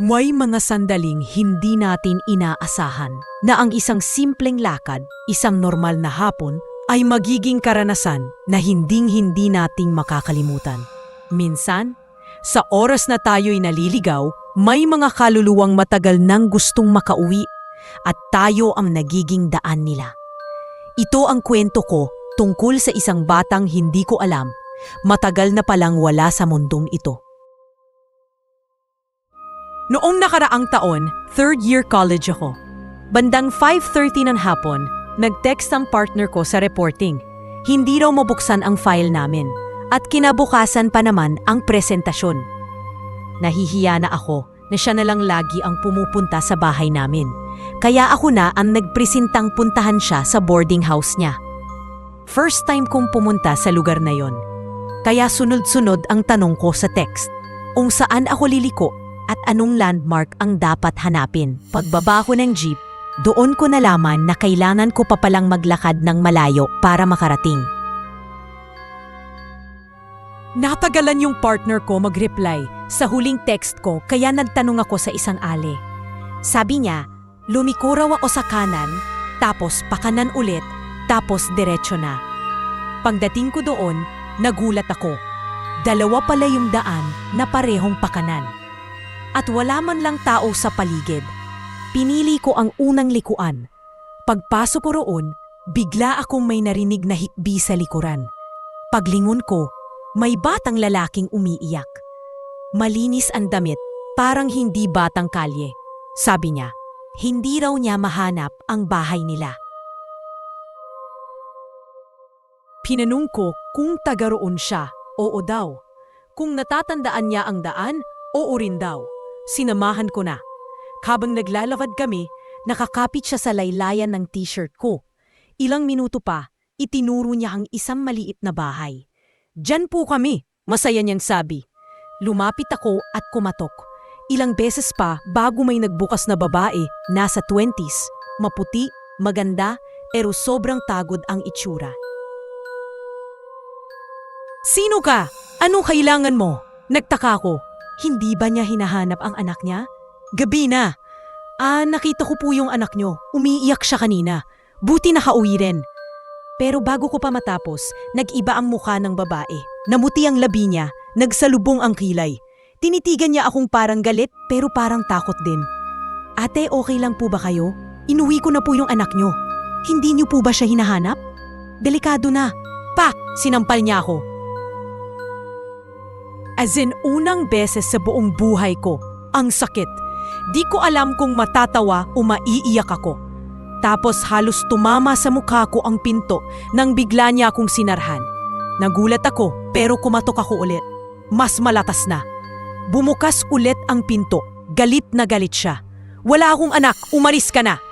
May mga sandaling hindi natin inaasahan na ang isang simpleng lakad, isang normal na hapon, ay magiging karanasan na hinding-hindi nating makakalimutan. Minsan, sa oras na tayo'y naliligaw, may mga kaluluwang matagal nang gustong makauwi at tayo ang nagiging daan nila. Ito ang kwento ko tungkol sa isang batang hindi ko alam, matagal na palang wala sa mundong ito. Noong nakaraang taon, third year college ako. Bandang 5.30 ng hapon, nag-text ang partner ko sa reporting. Hindi raw mabuksan ang file namin. At kinabukasan pa naman ang presentasyon. Nahihiya na ako na siya na lang lagi ang pumupunta sa bahay namin. Kaya ako na ang nagpresentang puntahan siya sa boarding house niya. First time kong pumunta sa lugar na yon. Kaya sunod-sunod ang tanong ko sa text. Kung saan ako liliko at anong landmark ang dapat hanapin. Pagbaba ko ng jeep, doon ko nalaman na kailangan ko pa palang maglakad ng malayo para makarating. Natagalan yung partner ko mag-reply sa huling text ko kaya nagtanong ako sa isang ali. Sabi niya, lumiko raw ako sa kanan, tapos pakanan ulit, tapos diretso na. Pagdating ko doon, nagulat ako. Dalawa pala yung daan na parehong pakanan. At wala man lang tao sa paligid. Pinili ko ang unang likuan. Pagpasok ko roon, bigla akong may narinig na hikbi sa likuran. Paglingon ko, may batang lalaking umiiyak. Malinis ang damit, parang hindi batang kalye. Sabi niya, hindi raw niya mahanap ang bahay nila. Pinanong ko kung taga roon siya, oo daw. Kung natatandaan niya ang daan, oo rin daw. Sinamahan ko na. Habang naglalakad kami, nakakapit siya sa laylayan ng t-shirt ko. Ilang minuto pa, itinuro niya ang isang maliit na bahay. Diyan po kami, masaya niyang sabi. Lumapit ako at kumatok. Ilang beses pa bago may nagbukas na babae, nasa 20s, maputi, maganda, pero sobrang tagod ang itsura. Sino ka? Anong kailangan mo? Nagtaka ko. Hindi ba niya hinahanap ang anak niya? Gabi na. Ah, nakita ko po yung anak niyo. Umiiyak siya kanina. Buti nakauwi rin. Pero bago ko pa matapos, nag-iba ang mukha ng babae. Namuti ang labi niya, nagsalubong ang kilay. Tinitigan niya akong parang galit pero parang takot din. Ate, okay lang po ba kayo? Inuwi ko na po yung anak niyo. Hindi niyo po ba siya hinahanap? Delikado na. Pak! Sinampal niya ako. As in, unang beses sa buong buhay ko, ang sakit. Di ko alam kung matatawa o maiiyak ako. Tapos halos tumama sa mukha ko ang pinto nang bigla niya akong sinarhan. Nagulat ako pero kumatok ako ulit. Mas malatas na. Bumukas ulit ang pinto. Galit na galit siya. Wala akong anak, umalis ka na.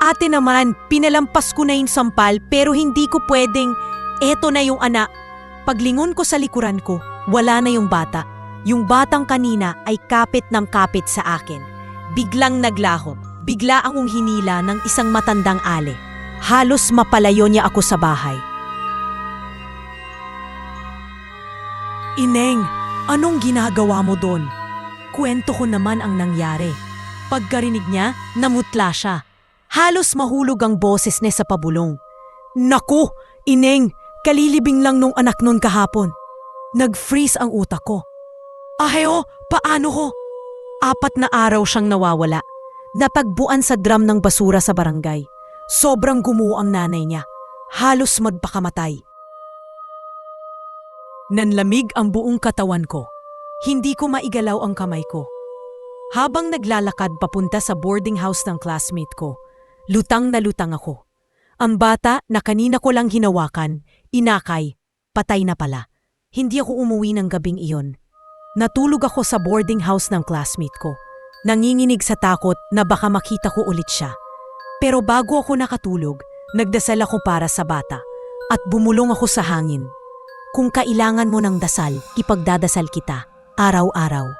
Ate naman, pinalampas ko na yung sampal pero hindi ko pwedeng, eto na yung anak. Paglingon ko sa likuran ko, wala na yung bata. Yung batang kanina ay kapit ng kapit sa akin. Biglang naglaho. Bigla akong hinila ng isang matandang ale. Halos mapalayo niya ako sa bahay. Ineng, anong ginagawa mo doon? Kwento ko naman ang nangyari. Pagkarinig niya, namutla siya. Halos mahulog ang boses niya sa pabulong. Naku, Ineng, kalilibing lang nung anak nun kahapon. Nag-freeze ang utak ko. Aheo, paano ko? Apat na araw siyang nawawala. Napagbuan sa drum ng basura sa barangay. Sobrang gumuho ang nanay niya. Halos magpakamatay. Nanlamig ang buong katawan ko. Hindi ko maigalaw ang kamay ko. Habang naglalakad papunta sa boarding house ng classmate ko, lutang na lutang ako. Ang bata na kanina ko lang hinawakan, inakay, patay na pala. Hindi ako umuwi ng gabing iyon. Natulog ako sa boarding house ng classmate ko. Nanginginig sa takot na baka makita ko ulit siya. Pero bago ako nakatulog, nagdasal ako para sa bata at bumulong ako sa hangin. Kung kailangan mo ng dasal, ipagdadasal kita, araw-araw.